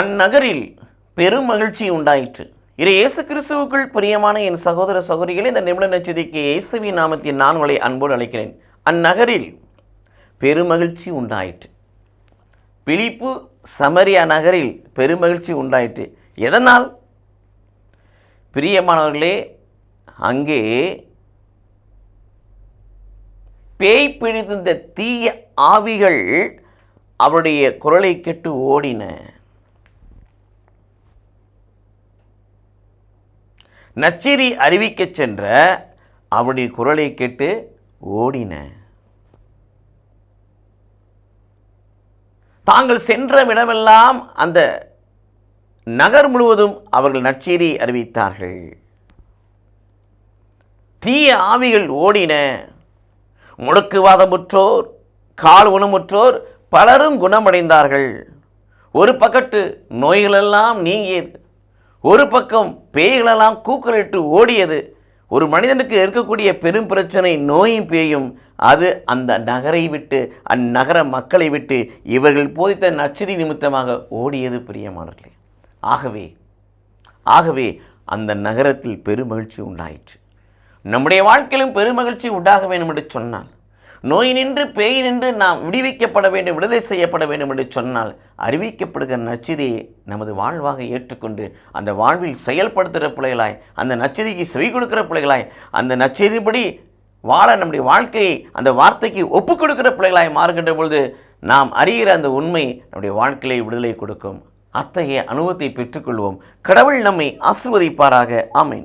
அந்நகரில் பெரும் மகிழ்ச்சி உண்டாயிற்று. இரு இயேசு கிறிஸ்துவுக்குள் பிரியமான என் சகோதர சகோதரிகளை இந்த நிமிட நச்சதிக்கு இயேசுவி நாமத்தின் நான் உங்களை அன்போடு அழைக்கிறேன். அந்நகரில் பெருமகிழ்ச்சி உண்டாயிற்று. பிலிப்பு சமரியா நகரில் பெருமகிழ்ச்சி உண்டாயிற்று. எதனால்? பிரியமானவர்களே அங்கே பேய் பிடித்திருந்த தீய ஆவிகள் அவருடைய குரலை கெட்டு ஓடின. நச்செரி அறிவிக்கச் சென்ற அவருடைய குரலை கேட்டு ஓடின. தாங்கள் சென்ற இடமெல்லாம் அந்த நகர் முழுவதும் அவர்கள் நற்செய்தி அறிவித்தார்கள். தீய ஆவிகள் ஓடின. முடக்குவாதமுற்றோர் கால் குணமுற்றோர் பலரும் குணமடைந்தார்கள். ஒரு பக்கத்து நோய்களெல்லாம் நீங்கியது. ஒரு பக்கம் பேய்களெல்லாம் கூக்குரலிட்டு ஓடியது ஒரு மனிதனுக்கு இருக்கக்கூடிய பெரும் பிரச்சனை நோயும் பேயும். அது அந்த நகரை விட்டு அந்நகர மக்களை விட்டு இவர்கள் போதித்த நச்சரி நிமித்தமாக ஓடியது பிரியமானவர்களே. ஆகவே ஆகவே அந்த நகரத்தில் பெருமகிழ்ச்சி உண்டாயிற்று. நம்முடைய வாழ்க்கையிலும் பெருமகிழ்ச்சி உண்டாக வேண்டும் என்று சொன்னால் நோய் நின்று பேய் நின்று நாம் விடுவிக்கப்பட வேண்டும் விடுதலை செய்யப்பட வேண்டும் என்று சொன்னால் அறிவிக்கப்படுகிற நச்சிதியை நமது வாழ்வாக ஏற்றுக்கொண்டு அந்த வாழ்வில் செயல்படுத்துகிற பிள்ளைகளாய் அந்த நச்சதிக்கு செவி கொடுக்கிற பிள்ளைகளாய் அந்த நச்சதிப்படி வாழ நம்முடைய வாழ்க்கையை அந்த வார்த்தைக்கு ஒப்புக் கொடுக்கிற பிள்ளைகளாய் மாறுகின்ற பொழுது நாம் அறிகிற அந்த உண்மை நம்முடைய வாழ்க்கையை விடுதலை கொடுக்கும். அத்தகைய அனுபவத்தை பெற்றுக்கொள்வோம். கடவுள் நம்மை ஆசிர்வதிப்பாராக. ஆமென்.